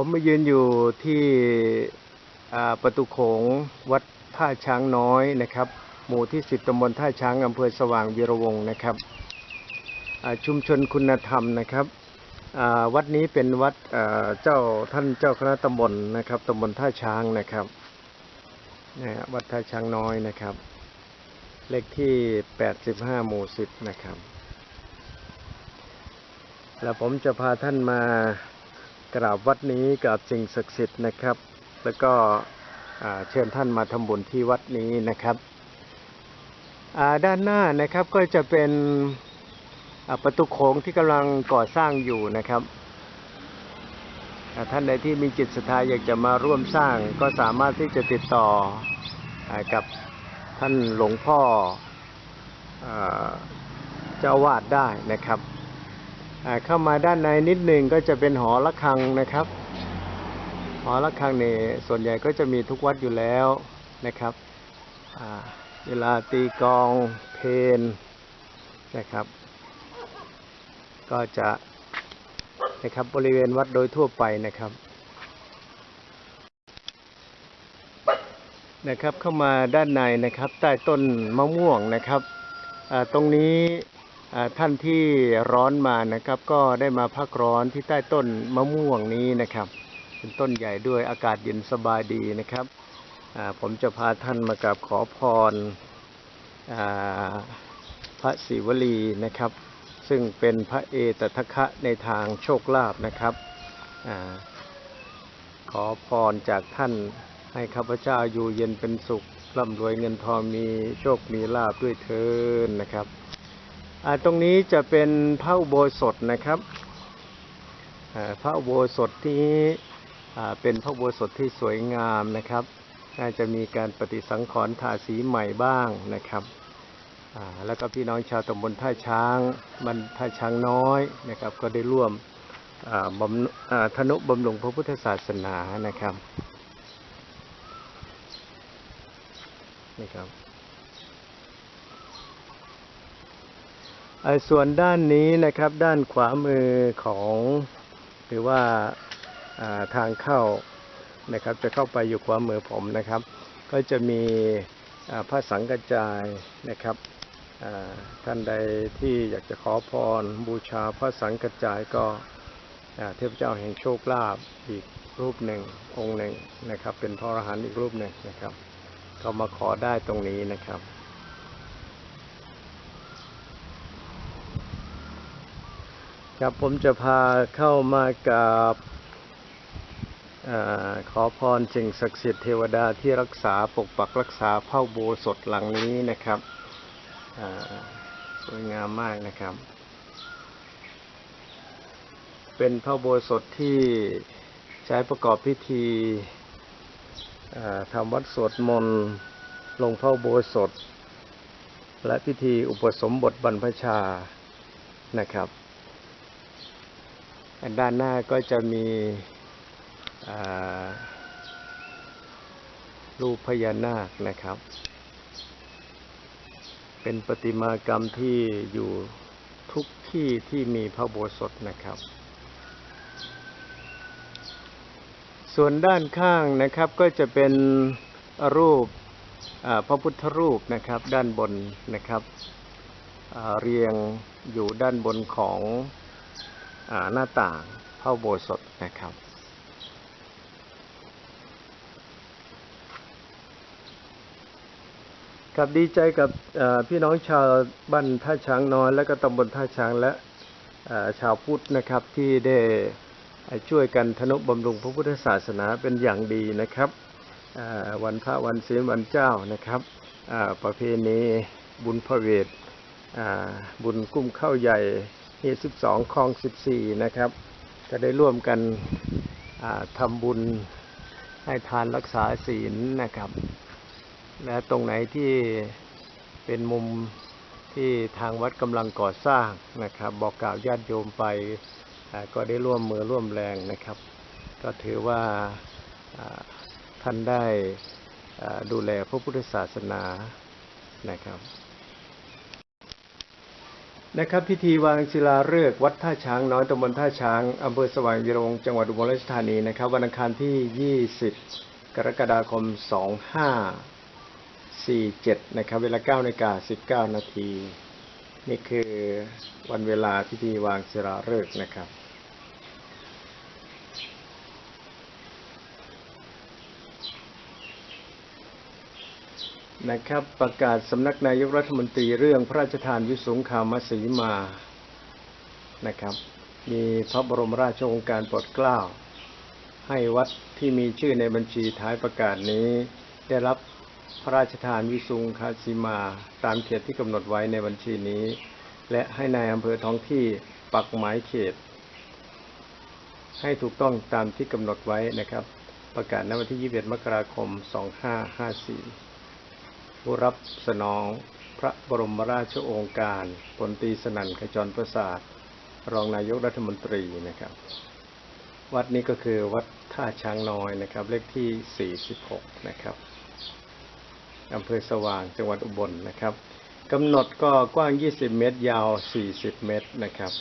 ผมมายืนอยู่ที่ประตูโขงวัดท่าช้างน้อยนะครับ หมู่ที่ 10ตำบลท่าช้างอำเภอสว่างวีระวงนะครับ ชุมชนคุณธรรมนะครับ วัดนี้เป็นวัดเจ้าท่านเจ้าคณะตำบลนะครับตำบลท่าช้างนะครับนะวัดท่าช้างน้อยนะครับ เลขที่ 85 หมู่ 10 นะครับ แล้วผมจะพาท่านมา กราบวัดนี้กราบสิ่งศักดิ์สิทธิ์นะครับ แล้วก็เชิญท่านมาทำบุญที่วัดนี้นะครับด้านหน้านะครับก็จะเป็นประตูโขงที่กำลังก่อสร้างอยู่นะครับท่านใดที่มีจิตศรัทธาอยากจะมาร่วมสร้างก็สามารถที่จะติดต่ออกับท่านหลวงพ่อเจ้าวาดได้นะครับ เข้ามาด้านในนิดหนึ่งก็จะเป็นหอระฆังนะครับ หอระฆังเนี่ยส่วนใหญ่ก็จะมีทุกวัดอยู่แล้วนะครับเวลาตีกองเพนนะครับ ก็จะนะครับบริเวณวัดโดยทั่วไปนะครับนะครับเข้ามาด้านในนะครับ ใต้ต้นมะม่วงนะครับตรงนี้ ท่านที่ร้อนมานะครับ ก็ได้มาพักร้อนที่ใต้ต้นมะม่วงนี้นะครับ เป็นต้นใหญ่ด้วยอากาศเย็นสบายดีนะครับผมจะพาท่านมากราบขอพรพระศิวลีนะครับ ซึ่งเป็นพระเอตทัคคะในทางโชคลาภนะครับอขอพรจากท่านให้ข้าพเจ้าอยู่เย็นเป็นสุขร่ำรวยเงินทองมีโชคมีลาภด้วยเทินนะครับ ตรงนี้จะเป็นพระอุโบสถนะครับพระอุโบสถนี้อ่เป็นพระอุโบสถที่สวยงามนะครับน่าจะมีการปฏิสังขรณ์ทาสีใหม่บ้างนะครับแล้วก็พี่น้องชาวตำบลท่าช้างบ้านท่าช้างน้อยนะครับ ก็ได้ร่วมธนุบำรุงพระพุทธศาสนานะครับนี่ครับ เอ่อ ส่วนด้านนี้นะครับด้านขวามือของหรือว่าาทางเข้านะครับจะเข้าไปอยู่ขวามือผมนะครับ ก็จะมีพระสังฆจายนะครับท่านใดที่อยากจะขอพรบูชาพระสังฆจายก็เทพเจ้าแห่งโชคลาภอีกรูปหนึ่งองค์หนึ่งนะครับ เป็นพระอรหันต์อีกรูปหนึ่งนะครับ ก็มาขอได้ตรงนี้นะครับ ครับผมจะพาเข้ามากับอขอพรสิ่งศักดิ์สิทธิ์เทวดาที่รักษาปกปักรักษาเผ่าโบสถหลังนี้นะครับสวยงามมากนะครับ เป็นพระโบสถที่ใช้ประกอบพิธีทำวัดสวดมนต์ลงพระโบสถและพิธีอุปสมบทบรรพชานะครับ ด้านหน้าก็จะมีรูปพญานาคนะครับ เป็นประติมากรรมที่อยู่ทุกที่ที่มีพระโบสถนะครับ ส่วนด้านข้างนะครับก็จะเป็นรูปพระพุทธรูปนะครับด้านบนนะครับเรียงอยู่ด้านบนของ หน้าต่างพระอุโบสถนะครับ ครับดีใจกับพี่น้องชาวบ้านท่าช้างน้อย และก็ตำบลท่าช้างและชาวพุทธนะครับที่ได้ช่วยกันทนุบำรุงพระพุทธศาสนาเป็นอย่างดีนะครับวันพระวันศีลวันเจ้านะครับประเพณีบุญพระเวทบุญกุ้มข้าวใหญ่ ที่12คลอง14นะครับก็ได้ร่วมกันทำบุญให้ทานรักษาศีลนะครับ และตรงไหนที่เป็นมุมที่ทางวัดกำลังก่อสร้างนะครับ บอกกล่าวญาติโยมไปก็ได้ร่วมมือร่วมแรงนะครับ ก็ถือว่าท่านได้ดูแลพระพุทธศาสนานะครับ นะครับพิธีวางศิลาฤกษ์วัดท่าช้างน้อยตำบลท่าช้างอำเภอสว่างยีรงจังหวัดอุบลราชธานีนะครับวันอังคารที่ 20 กรกฎาคม 2547 นะครับ เวลา9นาฬิกา19 นาที นี่คือวันเวลาพิธีวางศิลาฤกษ์นะครับ นะครับประกาศสำนักนายกรัฐมนตรีเรื่องพระราชทานวิสุงคามสีมานะครับ มีพระบรมราชโองการโปรดเกล้า ให้วัดที่มีชื่อในบัญชีท้ายประกาศนี้ ได้รับพระราชทานวิสุงคาสีมาตามเขตที่กำหนดไว้ในบัญชีนี้ และให้ในายอำเภอท้องที่ปักหมายเขต ให้ถูกต้องตามที่กำหนดไว้นะครับ ประกาศในวันที่ 21 มกราคม 2554 ผู้รับสนองพระบรมราชโองการพลตีสนั่นขจรประสาทรองนายกรัฐมนตรีนะครับ วัดนี้ก็คือวัดท่าช้างน้อยนะครับ เลขที่ 46 นะครับอำเภอสว่างจังหวัดอุบลนะครับกำหนดก็กว้าง 20 เมตร ยาว 40 เมตรนะครับ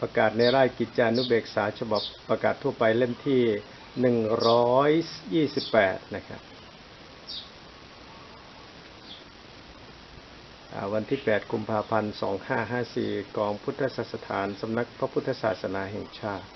ประกาศในรายกิจจานุเบกษาฉบับประกาศทั่วไปเล่มที่ 128 นะครับ อ่า วันที่ 8 กุมภาพันธ์ 2554 กองพุทธศาสถานสำนักพระพุทธศาสนาแห่งชาติ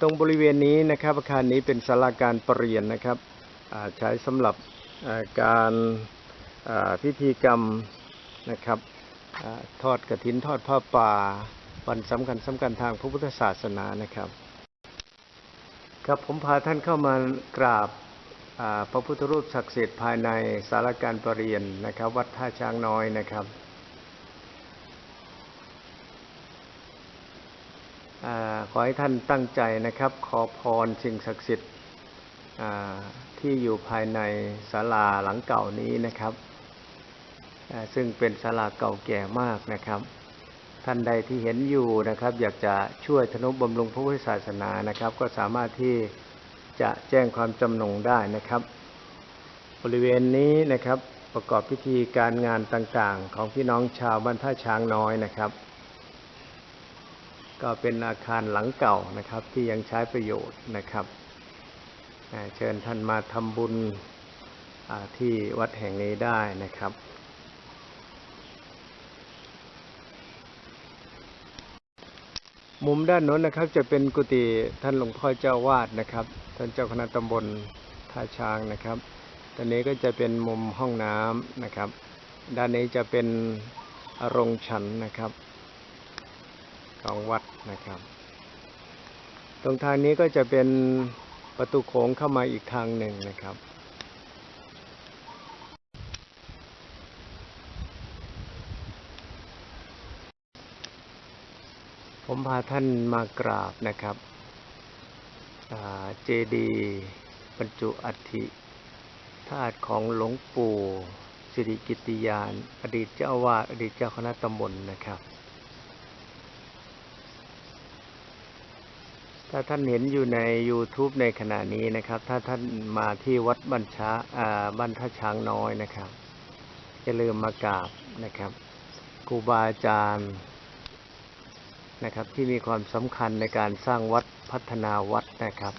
ตรงบริเวณนี้นะครับอาคารนี้เป็นศาลาการประเรียนนะครับใช้สำหรับการพิธีกรรมนะครับอทอดกระถินทอดผ้าป่าวันสำคัญสำคัญทางพระพุทธศาสนานะครับ ครับผมพาท่านเข้ามากราบ พระพุทธรูปศักดิ์สิทธิ์ภายในสารการประเรียนนะครับ วัดท่าช้างน้อยนะครับอขอให้ท่านตั้งใจนะครับ ขอพรสิ่งศักดิ์สิทธิ์ที่อยู่ภายในศาลาหลังเก่านี้นะครับ ซึ่งเป็นศาลาเก่าแก่มากนะครับ ท่านใดที่เห็นอยู่นะครับ อยากจะช่วยธนุบำรุงพระพุทธศาสนานะครับ ก็สามารถที่ จะแจ้งความจำนงได้นะครับ บริเวณนี้นะครับประกอบพิธีการงานต่างๆ ของพี่น้องชาวบ้านท่าช้างน้อยนะครับ ก็เป็นอาคารหลังเก่านะครับที่ยังใช้ประโยชน์นะครับเชิญท่านมาทำบุญที่วัดแห่งนี้ได้นะครับ มุมด้านโน้นนะครับ จะเป็นกุฏิท่านหลวงพ่อเจ้าวาดนะครับ ท่านเจ้าคณะตำบลท่าช้างนะครับตอนนี้ก็จะเป็นมุมห้องน้ำนะครับ ด้านนี้จะเป็นโรงฉันนะครับของวัดนะครับ ตรงทางนี้ก็จะเป็นประตูโขงเข้ามาอีกทางหนึ่งนะครับ ผมพาท่านมากราบนะครับเจดีบรรจุอัฐิธาตุของหลวงปู่สิริกิติยาน อดีตเจ้าวาสอดีตเจ้าคณะตำบลนะครับ ถ้าท่านเห็นอยู่ใน YouTube ในขณะนี้นะครับ ถ้าท่านมาที่วัดบ้านช้าอ่าบ้านท่าช้างน้อยนะครับอย่าลืมมากราบนะครับครูบาอาจารย์ นะครับ ที่มีความสำคัญในการสร้างวัดพัฒนาวัดนะครับ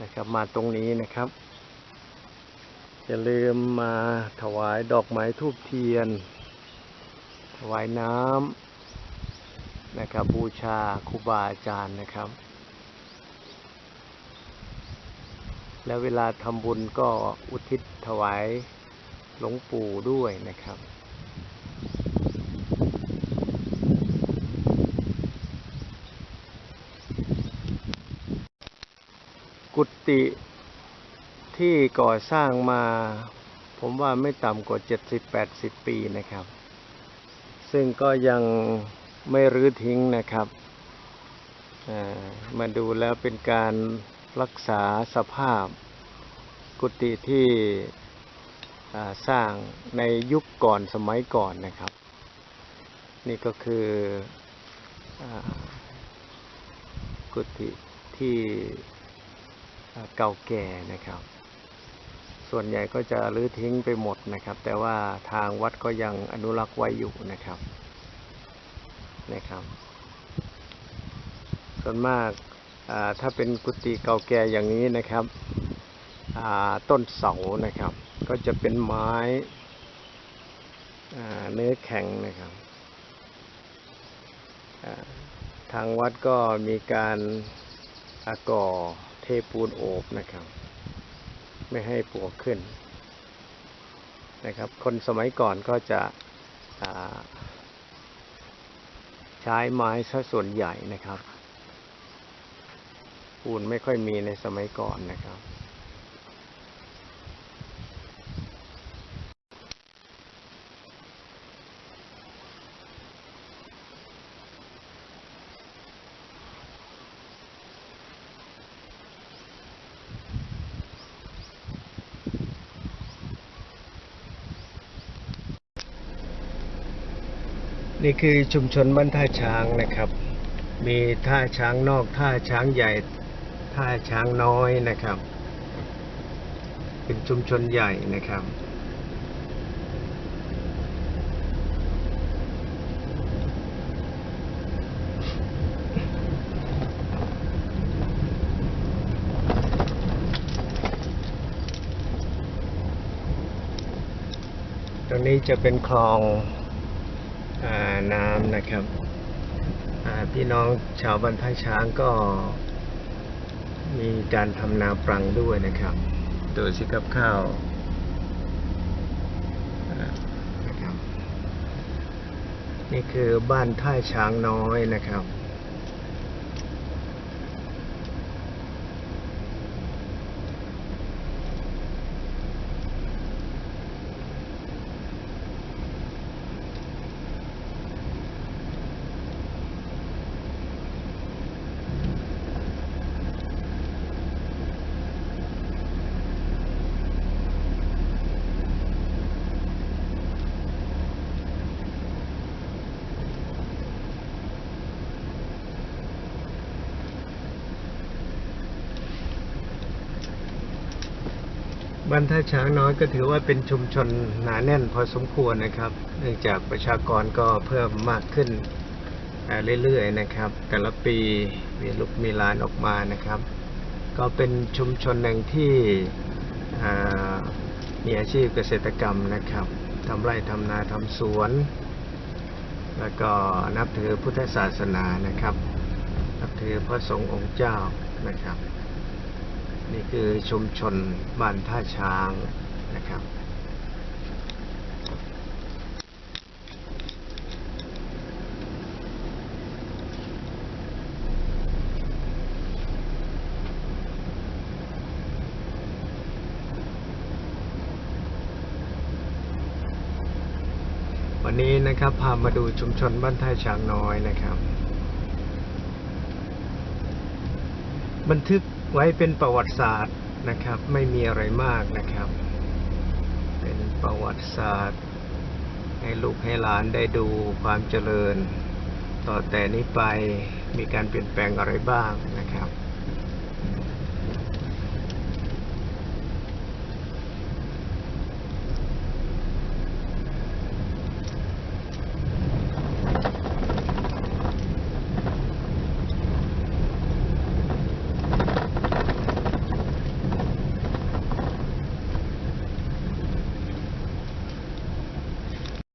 นะครับ มาตรงนี้นะครับ อย่าลืมมาถวายดอกไม้ทูบเทียน ถวายน้ำนะครับ บูชาครูบาอาจารย์นะครับ แล้วเวลาทำบุญก็อุทิศถวายหลวงปู่ด้วยนะครับ กุฏิที่ก่อสร้างมา ผมว่าไม่ต่ำกว่า70-80ปีนะครับ ซึ่งก็ยังไม่รื้อทิ้งนะครับามาดูแล้วเป็นการรักษาสภาพ กุฏิที่สร้างในยุคก่อนสมัยก่อนนะครับ นี่ก็คืออกุฏิที่ เก่าแก่นะครับ ส่วนใหญ่ก็จะรื้อทิ้งไปหมดนะครับ แต่ว่าทางวัดก็ยังอนุรักษ์ไว้อยู่นะครับนะครับ ส่วนมากถ้าเป็นกุฏิเก่าแก่อย่างนี้นะครับต้นเสานะครับ ก็จะเป็นไม้เนื้อแข็งนะครับทางวัดก็มีการอาก่อ ปูนโอบนะครับ ไม่ให้ปวกขึ้นนะครับ คนสมัยก่อนก็จะใช้ไม้ซะส่วนใหญ่นะครับ ปูนไม่ค่อยมีในสมัยก่อนนะครับ นี่คือชุมชนบ้านท่าช้างนะครับ มีท่าช้างนอก ท่าช้างใหญ่ ท่าช้างน้อยนะครับ เป็นชุมชนใหญ่นะครับ ตรงนี้จะเป็นคลอง น้ำนะครับพี่น้องชาวบ้านท่าช้างก็มีการทำนาปรังด้วยนะครับโดยสิกับข้าวนะครับนี่คือบ้านท่าช้างน้อยนะครับ บ้านท่าช้างน้อยก็ถือว่าเป็นชุมชนหนาแน่นพอสมควรนะครับ เนื่องจากประชากรก็เพิ่มมากขึ้นเรื่อยๆนะครับ แต่ละปีมีลูกมีลานออกมานะครับ ก็เป็นชุมชนหนึ่งที่มีอาชีพเกษตรกรรมนะครับทำไร่ทำนาทำสวน แล้วก็นับถือพุทธศาสนานะครับ นับถือพระสงฆ์องค์เจ้านะครับ นี่คือชุมชนบ้านท่าช้างนะครับ วันนี้นะครับพามาดูชุมชนบ้านท่าช้างน้อยนะครับ บันทึก ไว้เป็นประวัติศาสตร์นะครับ ไม่มีอะไรมากนะครับ เป็นประวัติศาสตร์ ให้ลูกให้หลานได้ดูความเจริญ ต่อแต่นี้ไปมีการเปลี่ยนแปลงอะไรบ้างนะครับ